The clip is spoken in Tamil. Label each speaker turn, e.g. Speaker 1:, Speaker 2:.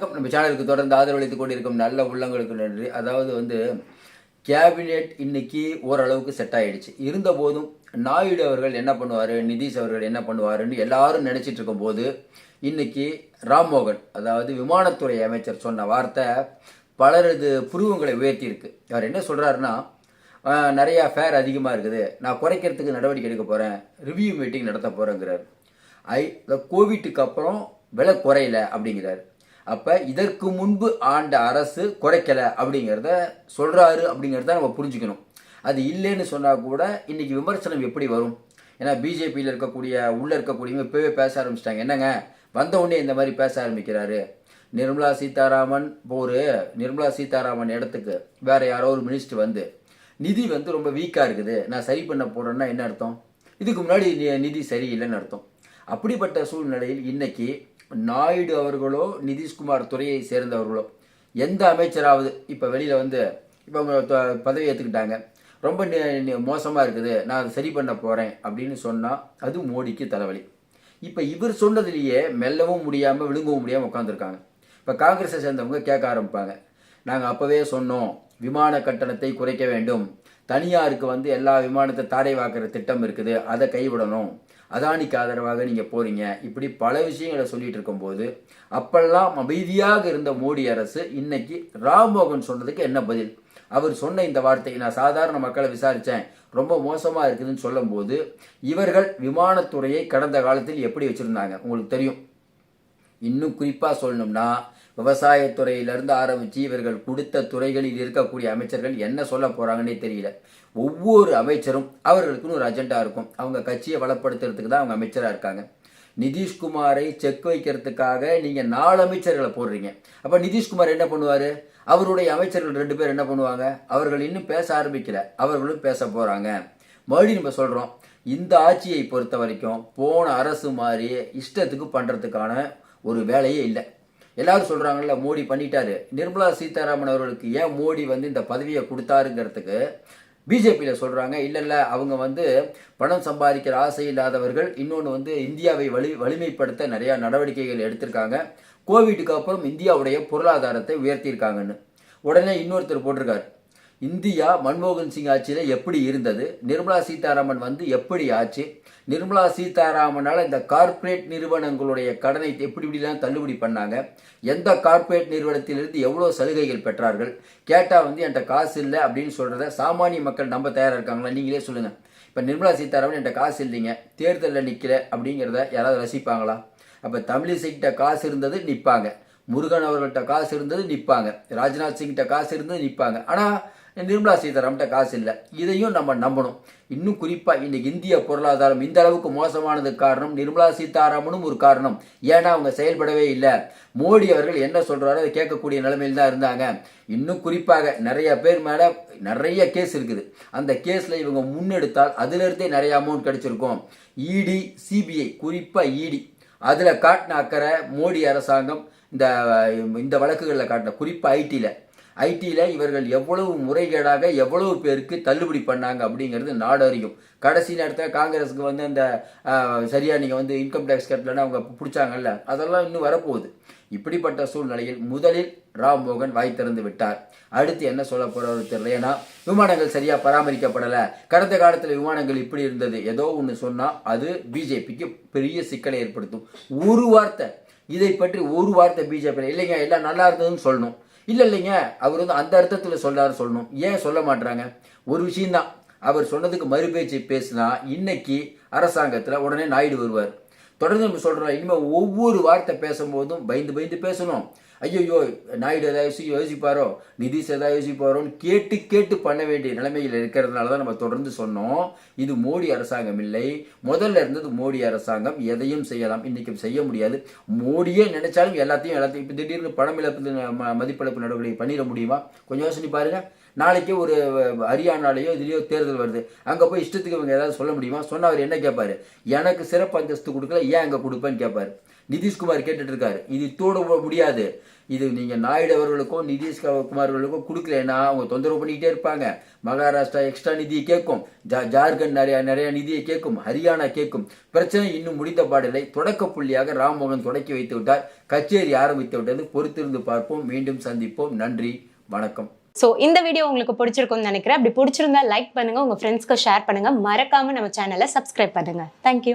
Speaker 1: நம்ம சேனலுக்கு தொடர்ந்து ஆதரவளித்துக் கொண்டிருக்கும் நல்ல உள்ளங்களுக்கு நன்றி. அதாவது வந்து கேபினெட் இன்னைக்கு ஓரளவுக்கு செட் ஆயிடுச்சு. இருந்தபோதும் நாயுடு அவர்கள் என்ன பண்ணுவார் நிதிஷ் அவர்கள் என்ன பண்ணுவாருன்னு எல்லாரும் நினைச்சிட்டு இருக்கும்போது இன்னைக்கு ராம்மோகன் அதாவது விமானத்துறை அமைச்சர் சொன்ன வார்த்தை பலரது புருவங்களை உயர்த்தியிருக்கு. அவர் என்ன சொல்கிறாருன்னா நிறையா ஃபேர் அதிகமாக இருக்குது. நான் குறைக்கிறதுக்கு நடவடிக்கை எடுக்க போகிறேன் ரிவ்யூ மீட்டிங் நடத்த போகிறேங்கிறார் ஐ கோவிட்டுக்கு அப்புறம் விலை குறையல அப்படிங்கிறாரு. அப்போ இதற்கு முன்பு ஆண்ட அரசு குறைக்கல அப்படிங்கிறத சொல்கிறாரு அப்படிங்கிறத நம்ம புரிஞ்சுக்கணும். அது இல்லைன்னு சொன்னால் கூட இன்னைக்கு விமர்சனம் எப்படி வரும்? ஏன்னா பிஜேபியில் இருக்கக்கூடிய உள்ளே இருக்கக்கூடியவங்க இப்போவே பேச ஆரம்பிச்சிட்டாங்க. என்னங்க? வந்த உடனே இந்த மாதிரி பேச ஆரம்பிக்கிறாரு. நிர்மலா சீதாராமன் இப்போ ஒரு நிர்மலா சீதாராமன் இடத்துக்கு வேற யாரோ ஒரு மினிஸ்டர் வந்து நிதி வந்து ரொம்ப வீக்காக இருக்குது. நான் சரி பண்ண போறேன்னா என்ன அர்த்தம்? இதுக்கு முன்னாடி நி- நிதி சரியில்லைன்னு அர்த்தம். அப்படிப்பட்ட சூழ்நிலையில் இன்னைக்கு நாயுடு அவர்களோ நிதிஷ்குமார் துறையை சேர்ந்தவர்களோ எந்த அமைச்சராவது இப்போ வெளியில் வந்து இப்போ அவங்க பதவி ஏற்றுக்கிட்டாங்க ரொம்ப மோசமாக இருக்குது. நான் அதை சரி பண்ண போகிறேன் அப்படின்னு சொன்னால் அது மோடிக்கு தலைவலி. இப்போ இவர் சொன்னதுலேயே மெல்லவும் முடியாமல் விழுங்கவும் முடியாமல் உட்காந்துருக்காங்க இப்போ காங்கிரஸை சேர்ந்தவங்க கேட்க ஆரம்பிப்பாங்க. நாங்கள் அப்போவே சொன்னோம் விமான கட்டணத்தை குறைக்க வேண்டும். தனியாருக்கு வந்து எல்லா விமானத்தை தாரை வாக்குற திட்டம் இருக்குது. அதை கைவிடணும். அதானிக்கு ஆதரவாக நீங்கள் போகிறீங்க இப்படி பல விஷயங்களை சொல்லிட்டு இருக்கும்போது அப்பெல்லாம் அமைதியாக இருந்த மோடி அரசு இன்னைக்கு ராம்மோகன் சொன்னதுக்கு என்ன பதில்? அவர் சொன்ன இந்த வார்த்தை நான் சாதாரண மக்களை விசாரித்தேன் ரொம்ப மோசமாக இருக்குதுன்னு சொல்லும்போது இவர்கள் விமானத்துறையை கடந்த காலத்தில் எப்படி வச்சுருந்தாங்க? உங்களுக்கு தெரியும். இன்னும் குறிப்பாக சொல்லணும்னா விவசாயத்துறையிலிருந்து ஆரம்பித்து இவர்கள் கொடுத்த துறைகளில் இருக்கக்கூடிய அமைச்சர்கள் என்ன சொல்ல போகிறாங்கன்னே தெரியல. ஒவ்வொரு அமைச்சரும் அவர்களுக்குன்னு ஒரு அஜெண்டா இருக்கும். அவங்க கட்சியை வளப்படுத்துறதுக்கு தான் அவங்க அமைச்சராக இருக்காங்க. நிதிஷ்குமாரை செக் வைக்கிறதுக்காக நீங்கள் நாலு அமைச்சர்களை போடுறீங்க. அப்போ நிதிஷ்குமார் என்ன பண்ணுவார்? அவருடைய அமைச்சர்கள் ரெண்டு பேர் என்ன பண்ணுவாங்க? அவர்கள் இன்னும் பேச ஆரம்பிக்கல. அவர்களும் பேச போகிறாங்க மறுபடியும் நம்ம சொல்கிறோம் இந்த ஆட்சியை பொறுத்த வரைக்கும் போன அரசு மாதிரி இஷ்டத்துக்கு பண்ணுறதுக்கான ஒரு வேலையே இல்லை. எல்லாரும் சொல்கிறாங்கல்ல மோடி பண்ணிட்டாரு. நிர்மலா சீதாராமன் அவர்களுக்கு ஏன் மோடி வந்து இந்த பதவியை கொடுத்தாருங்கிறதுக்கு பிஜேபியில் சொல்கிறாங்க இல்லை இல்லை அவங்க வந்து பணம் சம்பாதிக்கிற ஆசை இல்லாதவர்கள் இன்னொன்று வந்து இந்தியாவை வலி வலிமைப்படுத்த நிறையா நடவடிக்கைகள் எடுத்திருக்காங்க. கோவிட்டுக்கு அப்புறம் இந்தியாவுடைய பொருளாதாரத்தை உயர்த்தியிருக்காங்கன்னு. உடனே இன்னொருத்தர் போட்டிருக்காரு. இந்தியா மன்மோகன் சிங் ஆட்சியில் எப்படி இருந்தது? நிர்மலா சீதாராமன் வந்து எப்படி ஆச்சு? நிர்மலா சீதாராமனால் இந்த கார்ப்பரேட் நிறுவனங்களுடைய கடனை எப்படி இப்படிலாம் தள்ளுபடி பண்ணாங்க? எந்த கார்ப்பரேட் நிறுவனத்திலிருந்து எவ்வளோ சலுகைகள் பெற்றார்கள்? கேட்டால் வந்து என்கிட்ட காசு இல்லை அப்படின்னு சொல்கிறத சாமானிய மக்கள் நம்ப தயாராக இருக்காங்களா? நீங்களே சொல்லுங்கள் இப்போ நிர்மலா சீதாராமன் என்கிட்ட காசு இல்லைங்க. தேர்தலில் நிற்கல அப்படிங்கிறத யாராவது ரசிப்பாங்களா? அப்போ தமிழிசைக்கிட்ட காசு இருந்தது நிற்பாங்க முருகன் அவர்கள்ட்ட காசு இருந்தது நிற்பாங்க ராஜ்நாத் சிங்கிட்ட காசு இருந்தது நிற்பாங்க ஆனால் நிர்மலா சீதாராம்கிட்ட காசு இல்லை? இதையும் நம்ம நம்பணும். இன்னும் குறிப்பாக இன்றைக்கி இந்திய பொருளாதாரம் இந்த அளவுக்கு மோசமானதுக்கு காரணம் நிர்மலா சீதாராமனும் ஒரு காரணம். ஏன்னா அவங்க செயல்படவே இல்லை. மோடி அவர்கள் என்ன சொல்கிறாரோ அதை கேட்கக்கூடிய நிலைமையில் தான் இருந்தாங்க. இன்னும் குறிப்பாக நிறைய பேர் மேலே நிறைய கேஸ் இருக்குது. அந்த கேஸில் இவங்க முன்னெடுத்தால் அதிலிருந்தே நிறைய அமௌண்ட் கிடைச்சிருக்கும். இடி சிபிஐ குறிப்பாக இடி அதில் காட்டின அக்கறை மோடி அரசாங்கம் இந்த இந்த வழக்குகளில் காட்டின குறிப்பாக ஐடியில் ஐடியில் இவர்கள் எவ்வளவு முறைகேடாக எவ்வளவு பேருக்கு தள்ளுபடி பண்ணாங்க அப்படிங்கிறது நாடு அறியும். கடைசி நேரத்தில் காங்கிரஸுக்கு வந்து அந்த சரியாக நீங்கள் வந்து இன்கம் டேக்ஸ் கட்டலன்னு அவங்க பிடிச்சாங்கல்ல அதெல்லாம் இன்னும் வரப்போகுது. இப்படிப்பட்ட சூழ்நிலையில் முதலில் ராம்மோகன் வாய் திறந்து விட்டார். அடுத்து என்ன சொல்ல போறவர் தெரியல. ஏன்னா விமானங்கள் சரியா பராமரிக்கப்படலை. கடந்த காலத்தில் விமானங்கள் இப்படி இருந்தது. ஏதோ ஒன்று சொன்னால் அது பிஜேபிக்கு பெரிய சிக்கலை ஏற்படுத்தும். ஒரு வார்த்தை இதை பற்றி ஒரு வார்த்தை பிஜேபி இல்லைங்க. எல்லாம் நல்லா இருந்ததுன்னு சொல்லணும். இல்லை இல்லைங்க. அவர் வந்து அந்த அர்த்தத்தில் சொல்றாரு சொல்லணும். ஏன் சொல்ல மாட்டுறாங்க ஒரு விஷயந்தான் அவர் சொன்னதுக்கு மறுபேச்சு பேசினா இன்னைக்கு அரசாங்கத்தில் உடனே நாயுடு வருவார். தொடர்ந்து நம்ம சொல்கிறோம் இனிமேல் ஒவ்வொரு வார்த்தை பேசும்போதும் பயந்து பயந்து பேசணும். ஐயோ நாயுடு எதாவது யோசி யோசிப்பாரோ? நிதிஷ் எதாவது யோசிப்பாரோன்னு கேட்டு கேட்டு பண்ண வேண்டிய நிலைமையில் இருக்கிறதுனால தான் நம்ம தொடர்ந்து சொன்னோம். இது மோடி அரசாங்கம் இல்லை. முதல்ல இருந்தது மோடி அரசாங்கம். எதையும் செய்யலாம். இன்றைக்கும் செய்ய முடியாது. மோடியே நினைச்சாலும் எல்லாத்தையும் எல்லாத்தையும் இப்போ திடீர்னு பணமிழப்பு ம- மதிப்பிழப்பு நடவடிக்கை பண்ணிட முடியுமா? கொஞ்சம் யோசனை பாருங்கள் நாளைக்கே ஒரு ஹரியானாலேயோ இதுலேயோ தேர்தல் வருது. அங்கே போய் இஷ்டத்துக்கு இவங்க ஏதாவது சொல்ல முடியுமா? சொன்னா அவர் என்ன கேட்பாரு? எனக்கு சிறப்பு அந்தஸ்து கொடுக்கல. ஏன் அங்கே கொடுப்பேன்னு கேட்பாரு. நிதிஷ்குமார் கேட்டுட்டு இருக்காரு. இது தூட முடியாது. இது நீங்கள் நாயுடு அவர்களுக்கோ நிதிஷ் குமார் கொடுக்கலன்னா அவங்க தொந்தரவு பண்ணிக்கிட்டே இருப்பாங்க. மகாராஷ்டிரா எக்ஸ்ட்ரா நிதியை கேட்கும். ஜா ஜார்க்கண்ட் நிறைய நிறைய நிதியை கேட்கும். ஹரியானா கேட்கும். பிரச்சனை இன்னும் முடிந்த பாடலை தொடக்க புள்ளியாக ராம்மோகன் தொடக்கி வைத்து விட்டார். கச்சேரி ஆரம்பித்து விட்டது. பொறுத்திருந்து பார்ப்போம். மீண்டும் சந்திப்போம். நன்றி. வணக்கம்.
Speaker 2: ஸோ இந்த வீடியோ உங்களுக்கு பிடிச்சிருக்கும்னு நினைக்கிறேன். அப்படி பிடிச்சிருந்தா லைக் பண்ணுங்க. உங்க ஃப்ரெண்ட்ஸ்க்கு ஷேர் பண்ணுங்க. மறக்காம நம்ம சேனலை சப்ஸ்கிரைப் பண்ணுங்க. தேங்க்யூ